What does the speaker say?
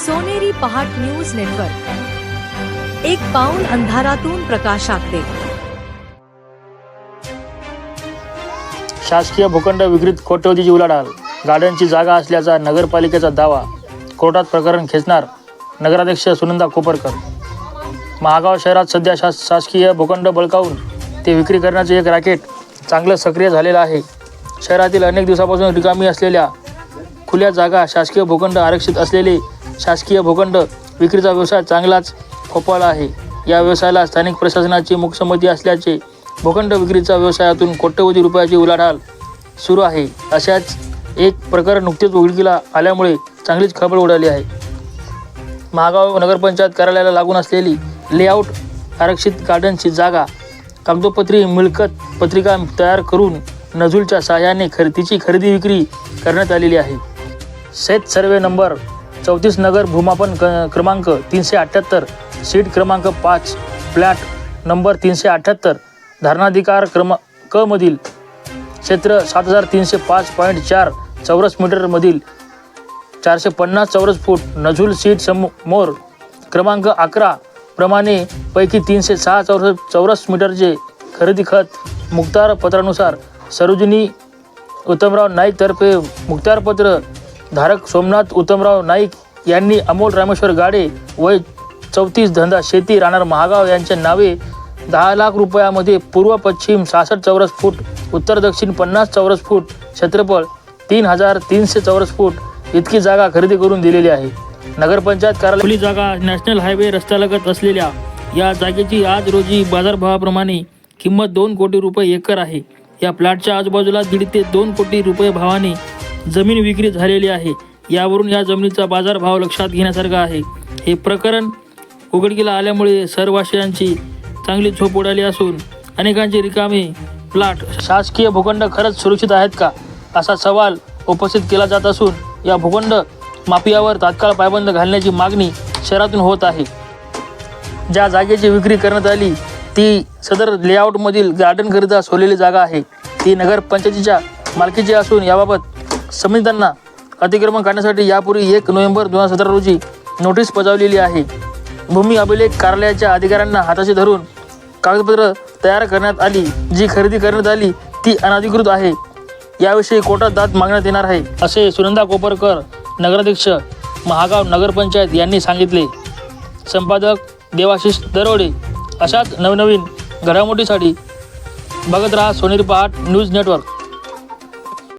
सोनेरी पहाट news network. एक पाऊल अंधारातून प्रकाशाकडे शासकीय भूखंड विक्रीत कोट्यवधीची उलाढाल. गार्डनची जागा असल्याचा नगरपालिकेचा दावा. कोर्टात प्रकरण खेचणार नगराध्यक्ष सुनंदा कोपरकर. महागाव शहरात सध्या शास शासकीय भूखंड बळकावून ते विक्री करण्याचे एक रॅकेट चांगलं सक्रिय झालेलं आहे. शहरातील अनेक दिवसापासून रिकामी असलेल्या खुल्या जागा शासकीय भूखंड आरक्षित असलेले शासकीय भूखंड विक्रीचा व्यवसाय चांगलाच फोपावला आहे. या व्यवसायाला स्थानिक प्रशासनाची मुख्यसंमती असल्याचे भूखंड विक्रीच्या व्यवसायातून कोट्यवधी रुपयाची उलाढाल सुरू आहे. अशाच एक प्रकरण नुकतेच उघडकीला आल्यामुळे चांगलीच खळबळ उडाली आहे. महागाव नगरपंचायत कार्यालयाला लागून असलेली लेआउट आरक्षित गार्डनची जागा कागदोपत्री मिळकत पत्रिका तयार करून नजूलच्या सहाय्याने खरेदीची खरेदी विक्री करण्यात आलेली आहे. शेत सर्वे नंबर चौतीस नगर भूमापन क क्रमांक तीनशे अठ्ठ्याहत्तर सीट क्रमांक पाच फ्लॅट नंबर तीनशे अठ्ठ्याहत्तर धारणाधिकार क्रम क मधील क्षेत्र सात हजार तीनशे पाच पॉईंट चार चौरस मीटरमधील चारशे पन्नास चौरस फूट नझूल सीट समोर क्रमांक अकरा प्रमाणे पैकी तीनशे सहा चौरस चौरस मीटरचे खरेदी खत मुक्तार पत्रानुसार सरोजिनी उत्तमराव नाईकतर्फे मुक्तारपत्र धारक सोमनाथ उत्तमराव नाईक यांनी अमोल रामेश्वर गाडे वय चौतीस धंदा शेती राहणार महागाव यांच्या नावे दहा लाख रुपयामध्ये पूर्व पश्चिम सहासष्ट चौरस फूट उत्तर दक्षिण पन्नास चौरस फूट क्षेत्रफळ तीन हजार तीनशे चौरस फूट इतकी जागा खरेदी करून दिलेली आहे. नगरपंचायत कार्यालय जागा नॅशनल हायवे रस्त्यालगत असलेल्या या जागेची आज रोजी बाजारभावाप्रमाणे किंमत दोन कोटी रुपये एकर आहे. या प्लॅटच्या आजूबाजूला दीड ते दोन कोटी रुपये भावाने जमीन विक्री झालेली आहे. यावरून या जमिनीचा बाजारभाव लक्षात घेण्यासारखा आहे. हे प्रकरण उघडकीला आल्यामुळे सरवासियांची चांगली झोप उडाली असून अनेकांचे रिकामे प्लॉट शासकीय भूखंड खरंच सुरक्षित आहेत का? असा सवाल उपस्थित केला जात असून या भूखंड माफियावर तात्काळ पायबंद घालण्याची मागणी शहरातून होत आहे. ज्या जागेची विक्री करण्यात आली ती सदर लेआउटमधील गार्डनकरिता सोडलेली जागा आहे. ती नगरपंचायतीच्या मालकीची असून याबाबत संबंधितांना अतिक्रमण काढण्यासाठी यापूर्वी एक नोव्हेंबर दोन हजार सतरा रोजी नोटीस बजावलेली आहे. भूमी अभिलेख कार्यालयाच्या अधिकाऱ्यांना हाताशी धरून कागदपत्र तयार करण्यात आली जी खरेदी करण्यात आली ती अनधिकृत आहे. याविषयी कोर्टात दाद मागण्यात येणार आहे असे सुनंदा कोपरकर नगराध्यक्ष महागाव नगरपंचायत यांनी सांगितले. संपादक देवाशिष दरोडे अशाच नवनवीन घडामोडीसाठी बघत राहा सोनेरी पहाट न्यूज नेटवर्क.